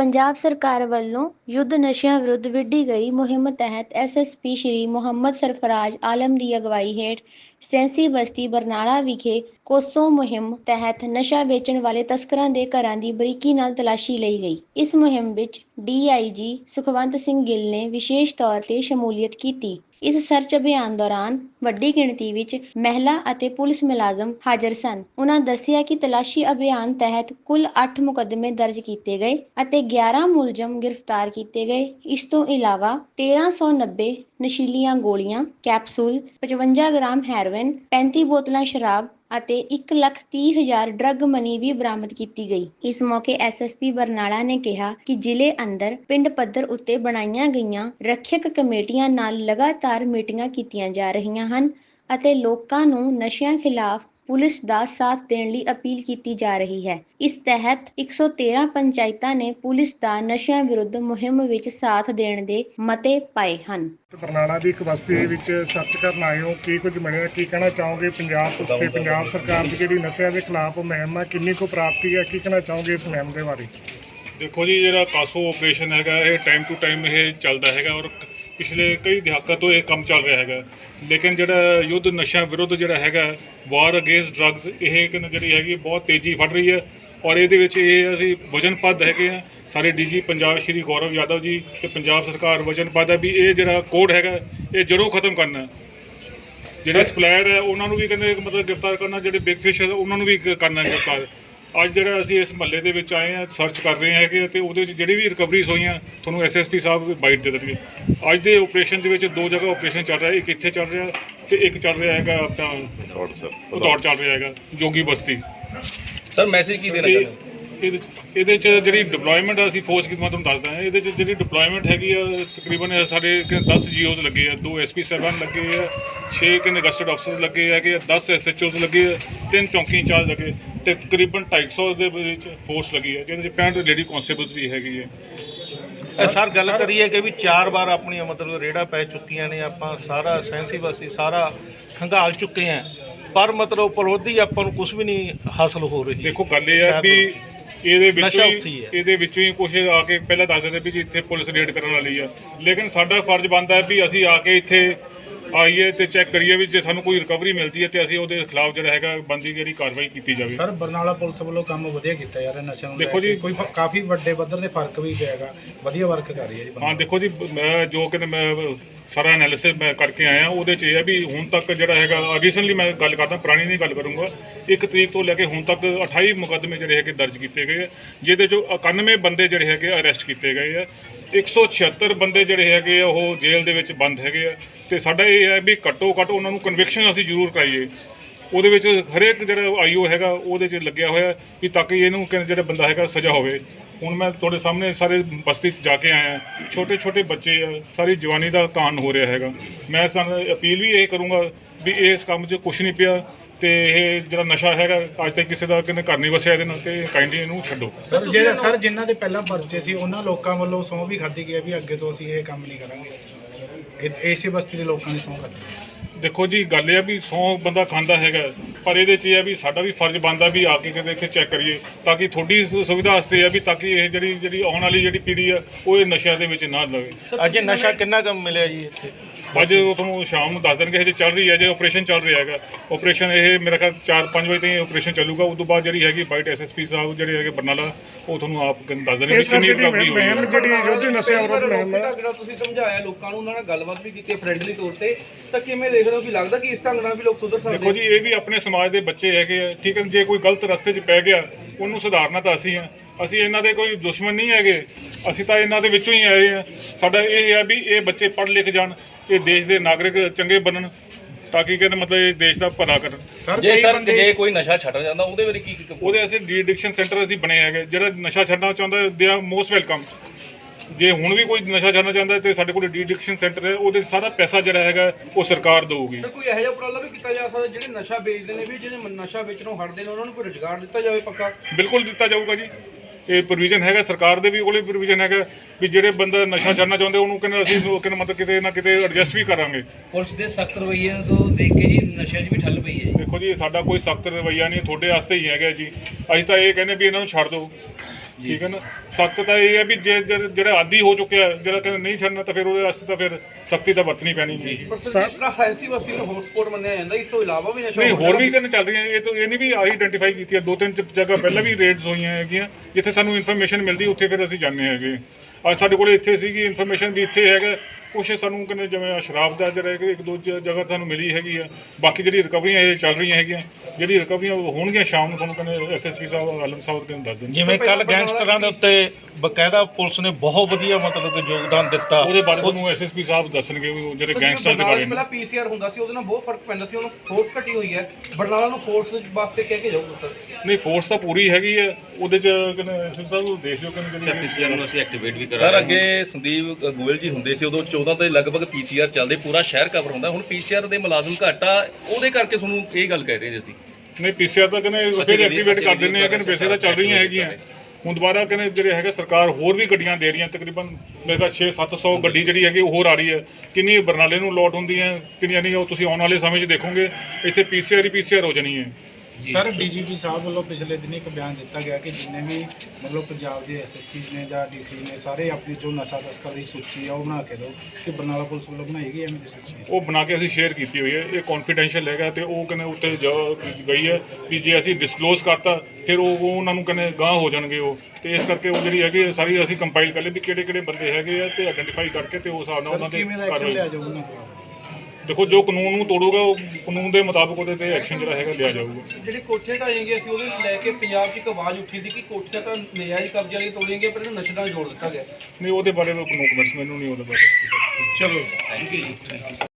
ਪੰਜਾਬ ਸਰਕਾਰ ਵੱਲੋਂ ਯੁੱਧ ਨਸ਼ਿਆਂ ਵਿਰੁੱਧ ਵਿੱਢੀ ਗਈ ਮੁਹਿੰਮ ਤਹਿਤ ਐਸਐਸਪੀ ਸ਼੍ਰੀ ਮੁਹੰਮਦ ਸਰਫਰਾਜ਼ ਆਲਮ ਦੀ ਅਗਵਾਈ ਹੇਠ ਸੈਂਸੀ ਬਸਤੀ ਬਰਨਾਲਾ ਵਿਖੇ ਕੋਸੋ ਮੁਹਿੰਮ ਤਹਿਤ ਨਸ਼ਾ ਵੇਚਣ ਵਾਲੇ ਤਸਕਰਾਂ ਦੇ ਘਰਾਂ ਦੀ ਬਰੀਕੀ ਨਾਲ ਤਲਾਸ਼ੀ ਲਈ ਗਈ। ਇਸ ਮੁਹਿੰਮ ਵਿੱਚ ਡੀਆਈਜੀ ਸੁਖਵੰਤ ਸਿੰਘ ਗਿੱਲ ਨੇ ਵਿਸ਼ੇਸ਼ ਤੌਰ ਤੇ ਸ਼ਮੂਲੀਅਤ ਕੀਤੀ। ਇਸ ਸਰਚ ਅਭਿਆਨ ਦੌਰਾਨ ਵੱਡੀ ਗਿਣਤੀ ਵਿੱਚ ਮਹਿਲਾ ਅਤੇ ਪੁਲਿਸ ਮੁਲਾਜ਼ਮ ਹਾਜ਼ਰ ਸਨ। ਉਹਨਾਂ ਦੱਸਿਆ ਕਿ ਤਲਾਸ਼ੀ ਅਭਿਆਨ ਤਹਿਤ ਕੁੱਲ 8 ਮੁਕੱਦਮੇ ਦਰਜ ਕੀਤੇ ਗਏ ਅਤੇ 11 ਮੁਲਜ਼ਮ ਗ੍ਰਿਫਤਾਰ ਕੀਤੇ ਗਏ। ਇਸ ਤੋਂ ਇਲਾਵਾ 1390 ਨਸ਼ੀਲੀਆਂ ਗੋਲੀਆਂ, ਕੈਪਸੂਲ 55 ਗ੍ਰਾਮ ਹੈਰੋਇਨ 35 ਬੋਤਲਾਂ ਸ਼ਰਾਬ ਅਤੇ 1,30,000 ਡਰੱਗ ਮਨੀ ਵੀ ਬਰਾਮਦ ਕੀਤੀ ਗਈ। ਇਸ ਮੌਕੇ ਐਸਐਸਪੀ ਬਰਨਾਲਾ ਨੇ ਕਿਹਾ ਕਿ ਜ਼ਿਲ੍ਹੇ ਅੰਦਰ ਪਿੰਡ ਪੱਧਰ ਉੱਤੇ ਬਣਾਈਆਂ ਗਈਆਂ ਰੱਖਿਅਕ ਕਮੇਟੀਆਂ ਨਾਲ ਲਗਾਤਾਰ ਮੀਟਿੰਗਾਂ ਕੀਤੀਆਂ ਜਾ ਰਹੀਆਂ ਹਨ ਅਤੇ ਲੋਕਾਂ ਨੂੰ ਨਸ਼ਿਆਂ ਖਿਲਾਫ ਪੁਲਿਸ ਦਾ ਸਾਥ ਦੇਣ ਲਈ ਅਪੀਲ ਕੀਤੀ ਜਾ ਰਹੀ ਹੈ। ਇਸ ਤਹਿਤ 113 ਪੰਚਾਇਤਾਂ ਨੇ ਪੁਲਿਸ ਦਾ ਨਸ਼ਿਆਂ ਵਿਰੁੱਧ ਮੁਹਿੰਮ ਵਿੱਚ ਸਾਥ ਦੇਣ ਦੇ ਮਤੇ ਪਾਏ ਹਨ। ਬਰਨਾਲਾ ਦੀ ਇੱਕ ਬਸਤੀ ਦੇ ਵਿੱਚ ਸਰਚ ਕਰਨ ਆਏ ਹੋ ਕੀ ਕੁਝ ਮਿਲਿਆ? ਕੀ ਕਹਿਣਾ ਚਾਹੋਗੇ ਪੰਜਾਬ ਪੁਲਿਸ ਤੇ? ਪੰਜਾਬ ਸਰਕਾਰ ਦੀ ਜਿਹੜੀ ਨਸ਼ਿਆਂ ਦੇ ਖਿਲਾਫ ਮੁਹਿੰਮ ਹੈ ਕਿੰਨੀ ਕੁ ਪ੍ਰਾਪਤੀ ਹੈ? ਕੀ ਕਹਿਣਾ ਚਾਹੋਗੇ ਇਸ ਮੁਹਿੰਮ ਦੇ ਬਾਰੇ? ਦੇਖੋ ਜੀ ਜਿਹੜਾ ਕਾਸੋ ਆਪਰੇਸ਼ਨ ਹੈਗਾ ਇਹ ਟਾਈਮ ਟੂ ਟਾਈਮ ਇਹ ਚੱਲਦਾ ਹੈਗਾ ਔਰ ਪਿਛਲੇ ਕਈ ਦਹਾਕਿਆਂ ਤੋਂ ਇਹ ਕੰਮ ਚੱਲ ਰਿਹਾ ਹੈਗਾ। ਲੇਕਿਨ ਜਿਹੜਾ ਯੁੱਧ ਨਸ਼ਾ ਵਿਰੁੱਧ ਜਿਹੜਾ ਹੈਗਾ ਵਾਰ ਅਗੇਂਸਟ ਡਰੱਗਸ ਇਹ ਇੱਕ ਜਿਹੜੀ ਹੈਗੀ ਬਹੁਤ ਤੇਜ਼ੀ ਫੜ ਰਹੀ ਹੈ। ਔਰ ਇਹਦੇ ਵਿੱਚ ਇਹ ਅਸੀਂ ਵਜਨਬੱਧ ਹੈਗੇ ਆ ਸਾਰੇ ਡੀਜੀ ਪੰਜਾਬ ਸ਼੍ਰੀ ਗੌਰਵ ਯਾਦਵ ਜੀ ਤੇ ਪੰਜਾਬ ਸਰਕਾਰ ਵਜਨਬੱਧ ਹੈ ਵੀ ਇਹ ਜਿਹੜਾ ਕੋਡ ਹੈਗਾ ਇਹ ਜਰੂਰ ਖਤਮ ਕਰਨਾ। ਜਿਹੜੇ ਸਪਲਾਇਰ ਹੈ ਉਹਨਾਂ ਨੂੰ ਵੀ ਕਹਿੰਦੇ ਮਤਲਬ ਗ੍ਰਿਫਤਾਰ ਕਰਨਾ ਜਿਹੜੇ ਬਿਗ ਫਿਸ਼ ਹੈ ਉਹਨਾਂ ਨੂੰ ਵੀ ਕਰਨਾ ਗ੍ਰਿਫਤਾਰ। ਅੱਜ ਜਿਹੜਾ ਅਸੀਂ ਇਸ ਮਹੱਲੇ ਦੇ ਵਿੱਚ ਆਏ ਆ ਸਰਚ ਕਰ ਰਹੇ ਹੈਗੇ ਤੇ ਉਹਦੇ ਵਿੱਚ ਜਿਹੜੀ ਵੀ ਰਿਕਵਰੀਜ਼ ਹੋਈਆਂ ਤੁਹਾਨੂੰ ਐਸਐਸਪੀ ਸਾਹਿਬ ਬਾਈਟ ਦੇ ਦੇਣਗੇ। ਅੱਜ ਦੇ ਆਪਰੇਸ਼ਨ ਦੇ ਵਿੱਚ ਦੋ ਜਗ੍ਹਾ ਆਪਰੇਸ਼ਨ ਚੱਲ ਰਿਹਾ ਇੱਕ ਇੱਥੇ ਚੱਲ ਰਿਹਾ ਤੇ ਇੱਕ ਚੱਲ ਰਿਹਾ ਹੈਗਾ ਆਪਣਾ ਉਹ ਦੌੜ ਚੱਲ ਰਿਹਾ ਹੈਗਾ ਜੋਗੀ ਬਸਤੀ। ਸਰ ਮੈਸੇਜ ਕੀ ਦੇਣਾ ਚਾਹੁੰਦੇ? ਇਹਦੇ ਇਹਦੇ ਚ ਜਿਹੜੀ ਡਿਪਲੋਇਮੈਂਟ ਅਸੀਂ ਫੌਜ ਕੀ ਮੈਂ ਤੁਹਾਨੂੰ ਦੱਸਦਾ ਹਾਂ। ਇਹਦੇ ਚ ਜਿਹੜੀ ਡਿਪਲੋਇਮੈਂਟ ਹੈਗੀ ਆ ਤਕਰੀਬਨ ਸਾਡੇ ਕਿ 10 ਜੀਓਜ਼ ਲੱਗੇ ਆ ਦੋ ਐਸਪੀ ਸਾਹਿਬਾਨ ਲੱਗੇ ਆ 6 ਕਿੰਨੇ ਗਸਟਡ ਅਫਸਰਸ ਲੱਗੇ ਆ ਕਿ 10 ਐਸਐਚਓਜ਼ ਲੱਗੇ ਆ ਤਿੰਨ ਚੌਂਕੀ ਇੰਚਾਰਜ ਲੱਗੇ। ਤੇ ਤਕਰੀਬਨ 250 ਦੇ ਵਿੱਚ ਫੋਰਸ ਲੱਗੀ ਹੈ ਜਿਹਦੇ ਚ 65 ਲੇਡੀ ਕਨਸਟੇਬਲਸ ਵੀ ਹੈਗੀ ਹੈ। ਇਹ ਸਰ ਗੱਲ ਕਰੀਏ ਕਿ ਵੀ ਚਾਰ ਵਾਰ ਆਪਣੀਆਂ ਮਤਲਬ ਰੇੜਾ ਪੈ ਚੁੱਕੀਆਂ ਨੇ ਆਪਾਂ ਸਾਰਾ ਸੈਂਸੀ ਬਸੀ ਸਾਰਾ ਖੰਗਾਲ ਚੁੱਕੇ ਆ ਪਰ ਮਤਲਬ ਵਿਰੋਧੀ ਆਪਾਂ ਨੂੰ ਕੁਝ ਵੀ ਨਹੀਂ ਹਾਸਲ ਹੋ ਰਹੀ। ਦੇਖੋ ਗੱਲ ਇਹ ਹੈ ਵੀ ਇਹਦੇ ਵਿੱਚੋਂ ਹੈ। ਇਹਦੇ ਵਿੱਚੋਂ ਹੀ ਕੁਝ ਆ ਕੇ ਪਹਿਲਾਂ ਦੱਸ ਦਿੰਦੇ ਵੀ ਜੀ ਇੱਥੇ ਪੁਲਿਸ ਰੇਡ ਕਰਨ ਵਾਲੀ ਆ। ਲੇਕਿਨ ਸਾਡਾ ਫਰਜ਼ ਬਣਦਾ ਹੈ ਵੀ ਅਸੀਂ ਆ ਕੇ ਇੱਥੇ ਆਈਏ ਤੇ ਚੈੱਕ ਕਰੀਏ ਵੀ ਜੇ ਸਾਨੂੰ ਕੋਈ ਰਿਕਵਰੀ ਮਿਲਦੀ ਹੈ ਤੇ ਅਸੀਂ ਉਹਦੇ ਖਿਲਾਫ ਜਿਹੜਾ ਹੈਗਾ ਬੰਦੀ ਜਿਹੜੀ ਕਾਰਵਾਈ ਕੀਤੀ ਜਾਵੇ। ਸਰ ਬਰਨਾਲਾ ਪੁਲਿਸ ਵੱਲੋਂ ਕੰਮ ਵਧੀਆ ਕੀਤਾ ਯਾਰ ਨਸ਼ਿਆਂ ਨੂੰ ਲੈ ਦੇਖੋ ਕੇ। ਜੀ- ਕੋਈ ਫ- ਕਾਫੀ ਵੱਡੇ ਪੱਧਰ ਦੇ ਫ਼ਰਕ ਵੀ ਪਿਆ ਹੈਗਾ ਵਧੀਆ ਵਰਕ ਕਰ ਰਹੀ ਹੈ ਜੀ ਹਾਂ। ਦੇਖੋ ਜੀ ਮੈਂ ਜੋ ਕਿ ਮੈਂ ਸਾਰਾ ਐਨਾਲਿਸਿਸ ਮੈਂ ਕਰਕੇ ਆਇਆ ਉਹਦੇ ਚ ਇਹ ਹੈ ਵੀ ਹੁਣ ਤੱਕ ਜਿਹੜਾ ਹੈਗਾ ਰੀਸੈਂਟਲੀ ਮੈਂ ਗੱਲ ਕਰਦਾ ਪੁਰਾਣੀ ਨਹੀਂ ਗੱਲ ਕਰੂੰਗਾ। ਇੱਕ ਤਰੀਕ ਤੋਂ ਲੈ ਕੇ ਹੁਣ ਤੱਕ 28 ਮੁਕੱਦਮੇ ਜਿਹੜੇ ਹੈਗੇ ਦਰਜ ਕੀਤੇ ਗਏ ਆ ਜਿਹਦੇ ਚੋਂ 91 ਬੰਦੇ ਜਿਹੜੇ ਹੈਗੇ ਅਰੈਸਟ ਕੀਤੇ ਗਏ ਆ 176 ਬੰਦੇ ਜਿਹੜੇ ਹੈਗੇ ਆ ਉਹ ਜੇਲ੍ਹ ਦੇ ਵਿੱਚ ਬੰਦ ਹੈਗੇ ਆ। ਤੇ ਸਾਡਾ ਇਹ ਹੈ ਵੀ ਘੱਟੋ ਘੱਟ ਉਹਨਾਂ ਨੂੰ ਕਨਵਿਕਸ਼ਨ ਅਸੀਂ ਜ਼ਰੂਰ ਕਰਾਈਏ। ਉਹਦੇ ਵਿੱਚ ਹਰੇਕ ਜਿਹੜਾ ਆਈਓ ਹੈਗਾ, ਉਹਦੇ 'ਚ ਲੱਗਿਆ ਹੋਇਆ ਵੀ ਤਾਂ ਕਿ ਇਹਨੂੰ ਕਿ ਜਿਹੜਾ ਬੰਦਾ ਹੈਗਾ ਸਜ਼ਾ ਹੋਵੇ। ਹੁਣ ਮੈਂ ਤੁਹਾਡੇ ਸਾਹਮਣੇ ਸਾਰੇ ਬਸਤੀ 'ਚ ਜਾ ਕੇ ਆਇਆ। ਛੋਟੇ ਛੋਟੇ ਬੱਚੇ ਆ, ਸਾਰੀ ਜਵਾਨੀ ਦਾ ਕਾਨ ਹੋ ਰਿਹਾ ਹੈਗਾ। ਮੈਂ ਸਾਨੂੰ ਅਪੀਲ ਵੀ ਇਹ ਕਰੂੰਗਾ ਵੀ ਇਸ ਕੰਮ 'ਚ ਕੁਝ ਨਹੀਂ ਪਿਆ ਤੇ ਇਹ ਜਿਹੜਾ ਨਸ਼ਾ ਹੈਗਾ, ਅੱਜ ਤੱਕ ਕਿਸੇ ਦਾ ਕਿਨੇ ਘਰ ਨਹੀਂ ਵਸਿਆ ਇਹਦੇ ਨਾਲ ਤੇ ਕਾਈਂਡਲੀ ਇਹਨੂੰ ਛੱਡੋ। ਸਰ, ਜਿਹੜਾ ਸਰ, ਜਿਨ੍ਹਾਂ ਦੇ ਪਹਿਲਾਂ ਪਰਚੇ ਸੀ, ਉਹਨਾਂ ਲੋਕਾਂ ਵੱਲੋਂ ਸਹੁੰ ਵੀ ਖਾਧੀ ਗਈ ਹੈ ਵੀ ਅੱਗੇ ਤੋਂ ਅਸੀਂ ਇਹ ਕੰਮ ਨਹੀਂ ਕਰਾਂਗੇ। ਇਹ ਇਸੇ ਬਸਤੀ ਦੇ ਲੋਕਾਂ ਨੇ ਸਹੁੰ ਖਾਧੀ ਦੇਖੋ ਜੀ, ਗੱਲ ਇਹ ਆ ਵੀ 100 ਬੰਦਾ ਖਾਂਦਾ ਹੈਗਾ। ਪਰ ਇਹਦੇ 'ਚ ਇਹ ਆ ਵੀ ਸਾਡਾ ਵੀ ਫਰਜ਼ ਬਣਦਾ ਵੀ ਆ ਕੇ ਕਿਤੇ ਇੱਥੇ ਚੈੱਕ ਕਰੀਏ ਤਾਂ ਕਿ ਤੁਹਾਡੀ ਸੁ- ਸੁਵਿਧਾ ਵਾਸਤੇ ਆ ਵੀ ਤਾਂ ਕਿ ਇਹ ਜਿਹੜੀ ਜਿਹੜੀ ਆਉਣ ਵਾਲੀ ਜਿਹੜੀ ਪੀੜ੍ਹੀ ਆ ਉਹ ਇਹ ਨਸ਼ਿਆਂ ਦੇ ਵਿੱਚ ਨਾ ਲਵੇ। ਅੱਜ ਇਹ ਨਸ਼ਾ ਕਿੰਨਾ ਕੁ ਮਿਲਿਆ ਜੀ ਇੱਥੇ? ਅੱਜ ਉਹ ਤੁਹਾਨੂੰ ਸ਼ਾਮ ਨੂੰ ਦੱਸ ਦੇਣਗੇ ਹਜੇ ਚੱਲ ਰਹੀ ਹੈ ਜੇ ਆਪਰੇਸ਼ਨ ਚੱਲ ਰਿਹਾ ਹੈਗਾ। ਆਪਰੇਸ਼ਨ ਇਹ ਮੇਰਾ ਖਿਆਲ 4-5 ਵਜੇ ਤਾਈਂ ਆਪਰੇਸ਼ਨ ਚੱਲੂਗਾ ਉਸ ਤੋਂ ਬਾਅਦ ਜਿਹੜੀ ਹੈਗੀ ਬਾਈਟ ਐਸਐਸਪੀ ਸਾਹਿਬ ਜਿਹੜੇ ਹੈਗੇ ਬਰਨਾਲਾ ਉਹ ਤੁਹਾਨੂੰ ਆਪ ਦੱਸ ਦੇਣਗੇ ਇਹ ਵੀ ਸਰ ਕਿੰਨੀ ਜਿਹੜੀ ਰਿਕਵਰੀ ਹੋਈ ਹੈ। ਮੁਹਿੰਮ ਜਿਹੜੀ ਯੁੱਧ ਨਸ਼ਿਆਂ ਵਿਰੁੱਧ ਮੁਹਿੰਮ ਹੈ। ਜਿਹੜਾ ਤੁਸੀਂ ਸਮਝਾਇਆ ਲੋਕਾਂ ਨੂੰ ਉਹਨਾਂ ਨਾਲ ਗੱਲਬਾਤ ਵੀ ਕੀਤੀ ਫ੍ਰੈਂਡਲੀ ਤੌਰ ਤੇ ਤਾਂ ਕਿਵੇਂ ਦੇਖ ਰਹੇ ਹੋ ਕਿ ਲੱਗਦਾ ਕਿ ਇਸ ਢੰਗ ਨਾਲ ਵੀ ਲੋਕ ਸੁਧਰ ਸਕਦੇ ਦੇਖੋ ਜੀ ਇਹ ਵੀ ਆਪਣੇ ਸਮਾਜ ਦੇ ਬੱਚੇ ਹੈਗੇ ਆ ਠੀਕ ਹੈ ਜੇ ਕੋਈ ਗਲਤ ਰਸਤੇ 'ਚ ਪੈ ਗਿਆ ਉਹਨੂੰ ਸੁਧਾਰਨਾ ਤਾਂ ਅਸੀਂ ਆ। ਅਸੀਂ ਇਹਨਾਂ ਦੇ ਕੋਈ ਦੁਸ਼ਮਣ ਨਹੀਂ ਹੈਗੇ। ਅਸੀਂ ਤਾਂ ਇਹਨਾਂ ਦੇ ਵਿੱਚੋਂ ਹੀ ਆਏ ਆ। ਸਾਡਾ ਇਹ ਹੈ ਵੀ ਇਹ ਬੱਚੇ ਪੜ੍ਹ ਲਿਖ ਜਾਣ ਇਹ ਦੇਸ਼ ਦੇ ਨਾਗਰਿਕ ਚੰਗੇ ਬਣਨ ਤਾਂ ਕਿ ਕਹਿੰਦੇ ਮਤਲਬ ਇਹ ਦੇਸ਼ ਦਾ ਭਲਾ ਕਰਨ। ਜੇ ਕਈ ਸਰ ਜੇ ਕੋਈ ਨਸ਼ਾ ਛੱਡ ਜਾਂਦਾ ਉਹਦੇ ਬਾਰੇ ਕੀ ਕੀ- ਉਹਦੇ ਅਸੀਂ ਡੀ ਐਡਿਕਸ਼ਨ ਸੈਂਟਰ ਅਸੀਂ ਬਣੇ ਹੈਗੇ। ਜਿਹੜਾ ਨਸ਼ਾ ਛੱਡਣਾ ਚਾਹੁੰਦਾ ਦੇ ਆ ਮੋਸਟ ਵੈਲਕਮ ਜੇ ਹੁਣ ਵੀ ਕੋਈ ਨਸ਼ਾ ਛੱਡਣਾ ਚਾਹੁੰਦਾ ਤੇ ਸਾਡੇ ਕੋਲ ਡੀ ਐਡਿਕਸ਼ਨ ਸੈਂਟਰ ਹੈ ਉਹਦੇ ਸਾਰਾ ਪੈਸਾ ਜਿਹੜਾ ਹੈਗਾ ਉਹ ਸਰਕਾਰ ਦੇਊਗੀ। ਸਰ ਕੋਈ ਇਹੋ ਜਿਹਾ ਉਪਰਾਲਾ ਵੀ ਕੀਤਾ ਜਾ ਸਕਦਾ ਜਿਹੜੇ ਨਸ਼ਾ ਵੇਚਦੇ ਨੇ ਵੀ ਜਿਹੜੇ ਨਸ਼ਾ ਵੇਚਣੋਂ ਹਟਦੇ ਨੇ ਉਹਨਾਂ ਨੂੰ ਕੋਈ ਰੁਜ਼ਗਾਰ ਦਿੱਤਾ ਜਾਵੇ ਪੱਕਾ? ਬਿਲਕੁਲ ਦਿੱਤਾ ਜਾਊਗਾ ਜੀ। ਇਹ ਪ੍ਰੋਵੀਜ਼ਨ ਹੈਗਾ ਸਰਕਾਰ ਦੇ ਵੀ ਕੋਲੇ ਪ੍ਰੋਵੀਜ਼ਨ ਹੈਗਾ ਵੀ ਜਿਹੜੇ ਬੰਦਾ ਨਸ਼ਾ ਛੱਡਣਾ ਚਾਹੁੰਦੇ ਉਹਨੂੰ ਕਹਿੰਦੇ ਅਸੀਂ ਉਹ ਕਹਿੰਦੇ ਮਤਲਬ ਕਿਤੇ ਨਾ ਕਿਤੇ ਐਡਜਸਟ ਵੀ ਕਰਾਂਗੇ। ਪੁਲਿਸ ਦੇ ਸਖਤ ਰਵੱਈਏ ਤੋਂ ਦੇਖ ਕੇ ਜੀ ਨਸ਼ਿਆਂ 'ਚ ਵੀ ਠੱਲ ਪਈ ਹੈ ਦੇਖੋ ਜੀ ਇਹ ਸਾਡਾ ਕੋਈ ਸਖਤ ਰਵੱਈਆ ਨਹੀਂ ਤੁਹਾਡੇ ਵਾਸਤੇ ਹੀ ਹੈਗਾ ਜੀ। ਅਸੀਂ ਤਾਂ ਇਹ ਕਹਿੰਦੇ ਵੀ ਇਹਨਾਂ ਨੂੰ ਛੱਡ ਦਿਓ। ਠੀਕ ਹੈ ਨਾ? ਸਖਤ ਤਾਂ ਇਹ ਹੈ ਵੀ ਜੇ ਜੇ- ਜਿਹੜਾ ਆਦੀ ਹੋ ਚੁੱਕਿਆ ਹੈ, ਜਿਹੜਾ ਕਹਿੰਦਾ ਨਹੀਂ ਛੱਡਣਾ ਤਾਂ ਫਿਰ ਉਹਦੇ ਵਾਸਤੇ ਤਾਂ ਫਿਰ ਸਖਤੀ ਤਾਂ ਵਰਤਣੀ ਪੈਣੀ ਪਰ ਸਰ ਜਿਸ ਤਰ੍ਹਾਂ ਫੈਂਸੀ ਬਸਤੀ ਨੂੰ ਹੌਟਸਪੌਟ ਮੰਨਿਆ ਜਾਂਦਾ ਇਸ ਤੋਂ ਇਲਾਵਾ ਵੀ ਨਸ਼ਾ ਨਹੀਂ ਹੋਰ ਵੀ। ਕਿਨ ਚੱਲ ਰਹੀਆਂ ਇਹ ਤਾਂ ਇਹ ਨਹੀਂ ਵੀ ਆਹੀ ਆਇਡੈਂਟੀਫਾਈ ਕੀਤੀ ਹੈ ਦੋ ਤਿੰਨ ਜ- ਜਗ੍ਹਾ ਪਹਿਲਾਂ ਵੀ ਰੇਡਸ ਹੋਈਆਂ ਹੈਗੀਆਂ ਜਿੱਥੇ ਸਾਨੂੰ ਇਨਫੋਰਮੇਸ਼ਨ ਮਿਲਦੀ ਉੱਥੇ ਫਿਰ ਅਸੀਂ ਜਾਂਦੇ ਹੈਗੇ। ਅੱਜ ਸਾਡੇ ਕੋਲ ਇੱਥੇ ਸੀਗੀ ਇਨਫੋਰਮੇਸ਼ਨ ਵੀ ਇੱਥੇ ਹੈਗਾ ਕੁਛ ਸਾਨੂੰ ਕਹਿੰਦੇ ਜਿਵੇਂ ਆਹ ਸ਼ਰਾਬ ਦਾ ਜਿਹੜਾ ਹੈਗਾ ਇੱਕ ਦੋ ਜ- ਜਗ੍ਹਾ ਸਾਨੂੰ ਮਿਲੀ ਹੈਗੀ ਆ। ਬਾਕੀ ਜਿਹੜੀ ਰਿਕਵਰੀਆਂ ਇਹ ਚੱਲ ਰਹੀਆਂ ਹੈਗੀਆਂ ਜਿਹੜੀ ਰਿਕਵਰੀਆਂ ਉਹ ਹੋਣਗੀਆਂ ਸ਼ਾਮ ਨੂੰ ਤੁਹਾਨੂੰ ਕਹਿੰਦੇ ਐਸਐਸਪੀ ਸਾਹਿਬ ਆਲਮ ਸਾਹਿਬ ਕਹਿੰਦੇ ਦੱਸ ਦੇਣਗੇ। ਜਿਵੇਂ ਕੱਲ ਗੈਂਗਸਟਰਾਂ ਦੇ ਉੱਤੇ ਬਕਾਇਦਾ ਪੁਲਿਸ ਨੇ ਬਹੁਤ ਵਧੀਆ ਮਤਲਬ ਕਿ ਯੋਗਦਾਨ ਦਿੱਤਾ। ਉਹਦੇ ਬਾਰੇ ਤੁਹਾਨੂੰ ਐਸਐਸਪੀ ਸਾਹਿਬ ਦੱਸਣਗੇ ਵੀ ਉਹ ਜਿਹੜੇ ਗੈਂਗਸਟਰ ਦੇ ਬਾਰੇ ਪਹਿਲਾਂ ਪੀਸੀਆਰ ਹੁੰਦਾ ਸੀ ਉਹਦੇ ਨਾਲ ਬਹੁਤ ਫ਼ਰਕ ਪੈਂਦਾ ਸੀ ਉਹਨੂੰ ਫੋਰਸ ਘਟੀ ਹੋਈ ਹੈ। ਬਰਨਾਲਾ ਨੂੰ ਫੋਰਸ ਵਾਸਤੇ ਕਹਿ ਕੇ ਜਾਊਗਾ ਸਰ। ਨਹੀਂ ਫੋਰਸ ਤਾਂ ਪੂਰੀ ਹੈਗੀ ਹੈ ਉਹਦੇ ਚ ਕਹਿੰਦੇ ਐਸਐਸਪੀ ਸਾਹਿਬ ਨੂੰ ਦੇਖ ਲਿਓ ਕਹਿੰਦੇ ਜਿਹੜੀ ਪੀਸੀਆਰ ਨੂੰ ਅਸੀਂ ਐਕਟੀਵੇਟ ਵੀ ਕਰਾ ਸਰ ਅੱਗੇ ਸੰਦੀਪ ਗੋਇਲ ਜੀ ਹੁੰਦੇ ਸੀ ਉਦੋਂ 14 ਤੇ ਲਗਭਗ ਪੀਸੀਆਰ ਚੱਲਦੇ ਪੂਰਾ ਸ਼ਹਿਰ ਕਵਰ ਹੁੰਦਾ। ਹੁਣ ਪੀਸੀਆਰ ਦੇ ਮੁਲਾਜ਼ਮ ਘੱਟ ਉਹਦੇ ਕਰਕੇ ਤੁਹਾਨੂੰ ਇਹ ਗੱਲ ਕਹਿ ਰਹੇ ਜੀ ਅਸੀਂ। ਨਹੀਂ ਪੀਸੀਆਰ ਤਾਂ ਕਹਿੰਦੇ ਫਿਰ ਐਕਟੀਵੇਟ ਕਰ ਦਿੰਦੇ ਆ ਕਿ ਪੈਸੇ ਤਾਂ ਚੱਲ ਰਹੀਆਂ ਹੈਗੀਆਂ। ਹੁਣ ਦੁਬਾਰਾ ਕਹਿੰਦੇ ਜਿਹੜੇ ਹੈਗੇ ਸਰਕਾਰ ਹੋਰ ਵੀ ਗੱਡੀਆਂ ਦੇ ਰਹੀਆਂ ਤਕਰੀਬਨ ਮੇਰੇ ਖਿਆਲ 6-700 ਗੱਡੀ ਜਿਹੜੀ ਹੈਗੀ ਉਹ ਹੋਰ ਆ ਰਹੀ ਹੈ। ਕਿੰਨੀ ਬਰਨਾਲੇ ਨੂੰ ਲੋਟ ਹੁੰਦੀ ਹੈ ਕਿੰਨੀਆਂ ਨਹੀਂ ਉਹ ਤੁਸੀਂ ਆਉਣ ਵਾਲੇ ਸਮੇਂ 'ਚ ਦੇਖੋਗੇ ਇੱਥੇ ਪੀਸੀਆਰ ਹੀ ਪੀਸੀਆਰ ਹੋ ਜਾਣੀ ਹੈ। ਸਰ ਡੀਜੀਪੀ ਸਾਹਿਬ ਵੱਲੋਂ ਪਿਛਲੇ ਦਿਨੀ ਇੱਕ ਬਿਆਨ ਦਿੱਤਾ ਗਿਆ ਕਿ ਜਿੰਨੇ ਵੀ ਮਤਲਬ ਪੰਜਾਬ ਦੇ ਐਸਐਸਪੀ ਨੇ ਜਾਂ ਡੀਸੀ ਨੇ ਸਾਰੇ ਆਪਣੀ ਜੋ ਨਸ਼ਾ ਤਸਕਰ ਦੀ ਸੂਚੀ ਆ ਉਹ ਬਣਾ ਕੇ ਦਿਓ ਕਿ ਬਰਨਾਲਾ ਪੁਲਿਸ ਵੱਲੋਂ ਬਣਾਈ ਗਈ ਐਵੇਂ ਦੀ ਸੂਚੀ? ਉਹ ਬਣਾ ਕੇ ਅਸੀਂ ਸ਼ੇਅਰ ਕੀਤੀ ਹੋਈ ਹੈ। ਇਹ ਕੌਨਫੀਡੈਂਸ਼ੀਅਲ ਹੈਗਾ ਤੇ ਉਹ ਕਹਿੰਦੇ ਉੱਤੇ ਜਾ- ਗਈ ਹੈ ਵੀ ਜੇ ਅਸੀਂ ਡਿਸਕਲੋਜ਼ ਕਰਤਾ ਫਿਰ ਉਹ ਉਹ ਉਹਨਾਂ ਨੂੰ ਕਹਿੰਦੇ ਗਾਂਹ ਹੋ ਜਾਣਗੇ ਉਹ। ਤੇ ਇਸ ਕਰਕੇ ਉਹ ਜਿਹੜੀ ਹੈਗੀ ਹੈ ਸਾਰੀ ਅਸੀਂ ਕੰਪਾਈਲ ਕਰ ਲਈ ਵੀ ਕਿਹੜੇ ਕਿਹੜੇ ਬੰਦੇ ਹੈਗੇ ਆ ਤੇ ਆਇਡੈਂਟੀਫਾਈ ਕਰਕੇ ਤੇ ਉਸ ਹਿਸਾਬ ਨਾਲ ਉਹਨਾਂ ਦੇ ਕਿਵੇਂ ਦਾ ਐਕਸ਼ਨ ਲਿਆ ਜਾਊਗਾ ਦੇਖੋ ਜੋ ਕਾਨੂੰਨ ਨੂੰ ਤੋੜੂਗਾ ਉਹ ਕਾਨੂੰਨ ਦੇ ਮੁਤਾਬਕ ਉਹਦੇ ਤੇ ਐਕਸ਼ਨ ਜਿਹੜਾ ਹੈਗਾ ਲਿਆ ਜਾਊਗਾ। ਜਿਹੜੀ ਕੋਠੀਆਂ ਢਾਈਆਂ ਸੀ ਉਹਦੇ ਲੈ ਕੇ ਪੰਜਾਬ 'ਚ ਇੱਕ ਆਵਾਜ਼ ਉੱਠੀ ਸੀ ਕਿ ਕੋਠੀਆਂ ਤਾਂ ਨਜਾਇਜ਼ ਕਬਜ਼ੇ ਵਾਲੀ ਤੋੜੀਆਂ ਗਈਆਂ ਪਰ ਇਹਨੂੰ ਨਸ਼ੇ ਨਾਲ ਜੋੜ ਦਿੱਤਾ ਗਿਆ। ਨਹੀਂ ਉਹਦੇ ਬਾਰੇ ਕੋਈ ਕਮੈਂਟਸ ਮੈਨੂੰ ਨਹੀਂ ਉਹਦੇ ਬਾਰੇ। ਚਲੋ।